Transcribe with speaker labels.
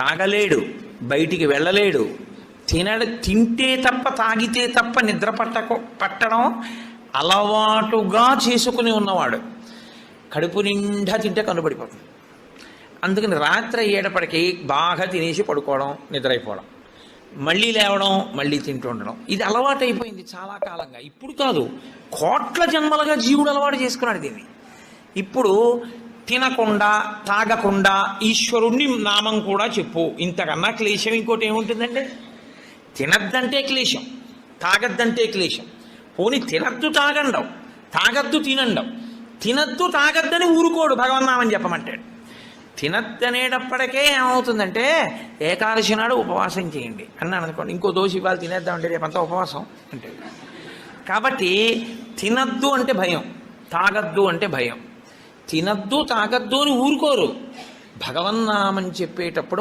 Speaker 1: తాగలేడు బయటికి వెళ్ళలేడు. తినడు తింటే తప్ప తాగితే తప్ప నిద్ర పట్టక పట్టడం అలవాటుగా చేసుకుని ఉన్నవాడు. కడుపు నిండా తింటే కనుబడిపోతుంది అందుకని రాత్రి అయ్యేటప్పటికి బాగా తినేసి పడుకోవడం నిద్ర అయిపోవడం మళ్ళీ లేవడం మళ్ళీ తింటూ ఉండడం. ఇది అలవాటు అయిపోయింది చాలా కాలంగా. ఇప్పుడు కాదు కోట్ల జన్మలుగా జీవుడు అలవాటు చేసుకున్నాడు దీన్ని. ఇప్పుడు తినకుండా తాగకుండా ఈశ్వరుణ్ణి నామం కూడా చెప్పు. ఇంతకన్నా క్లేశం ఇంకోటి ఏముంటుందండి? తినద్దంటే క్లేశం తాగద్దంటే క్లేశం. పోని తినద్దు తాగండవు తాగద్దు తినండవు. తినద్దు తాగద్దని ఊరుకోడు భగవన్నామని చెప్పమంటాడు. తినద్దనేటప్పటికే ఏమవుతుందంటే ఏకాదశి నాడు ఉపవాసం చేయండి. అన్నాను అనుకోండి ఇంకో దోషి ఇవాళ తినేద్దామంటే రేపంతా ఉపవాసం అంటే కాబట్టి తినద్దు అంటే భయం తాగద్దు అంటే భయం. తినద్దు తాగద్దు అని ఊరుకోరు. భగవన్నామని చెప్పేటప్పుడు